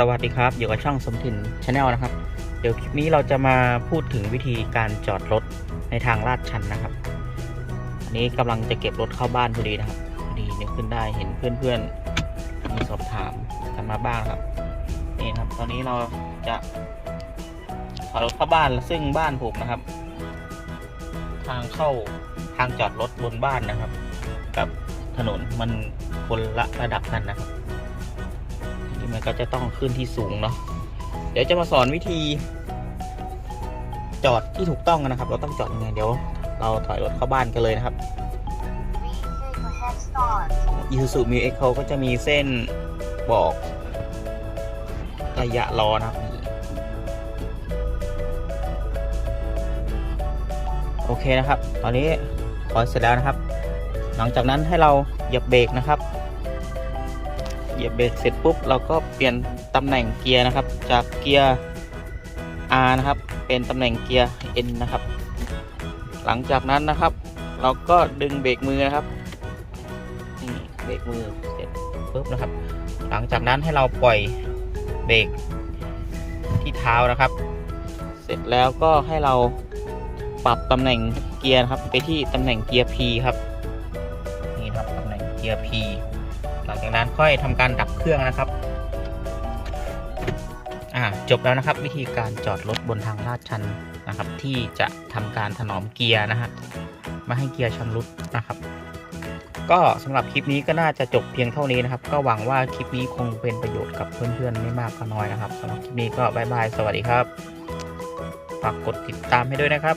สวัสดีครับ อยู่กับช่องสมถินชาแนลนะครับ เดี๋ยวคลิปนี้เราจะมาพูดถึงวิธีการจอดรถในทางลาดชันนะครับ อันนี้กำลังจะเก็บรถเข้าบ้านพอดีนะครับพอดีนึกขึ้นได้เห็นเพื่อนๆมีสอบถามกันมาบ้างครับนี่ครับ ตอนนี้เราจะถอรถเข้าบ้านซึ่งบ้านผมนะครับ ทางเข้าทางจอดรถบนบ้านนะครับ กับถนนมันคนละระดับกันนะครับ นี่มันก็จะต้องขึ้นที่สูงเนาะเดี๋ยวจะมาสอนวิธี จอดที่ถูกต้องกันนะครับ เราต้องจอดยังไงเดี๋ยว เราถอยรถเข้าบ้านกันเลยนะครับ Vehicle head start. Isuzu m u x เขาก็จะมีเส้นบอกระยะล้อนะครับโอเคนะครับ ตอนนี้ถอยเสร็จแล้วนะครับ หลังจากนั้นให้เราเหยียบเบรกนะครับ เหยียบเบรกเสร็จปุ๊บเราก็เปลี่ยนตำแหน่งเกียร์นะครับ จากเกียร์ R นะครับ เป็นตำแหน่งเกียร์ N นะครับ หลังจากนั้นนะครับ เราก็ดึงเบรกมือนะครับนี่เบรกมือเสร็จปุ๊บนะครับ หลังจากนั้นให้เราปล่อยเบรกที่เท้านะครับ เสร็จแล้วก็ให้เราปรับตำแหน่งเกียร์ครับ ไปที่ตำแหน่งเกียร์ P ครับนี่ครับตำแหน่งเกียร์ P หลังจากนั้นค่อยทำการดับเครื่องนะครับ อ่าจบแล้วนะครับ วิธีการจอดรถบนทางลาดชันนะครับ ที่จะทำการถนอมเกียร์นะฮะไม่ให้เกียร์ชำรุดนะครับก็สำหรับคลิปนี้ก็น่าจะจบเพียงเท่านี้นะครับ ก็หวังว่าคลิปนี้คงเป็นประโยชน์กับเพื่อนๆไม่มากก็น้อยนะครับสำหรับคลิปนี้ก็บายบาย สวัสดีครับ ฝากกดติดตามให้ด้วยนะครับ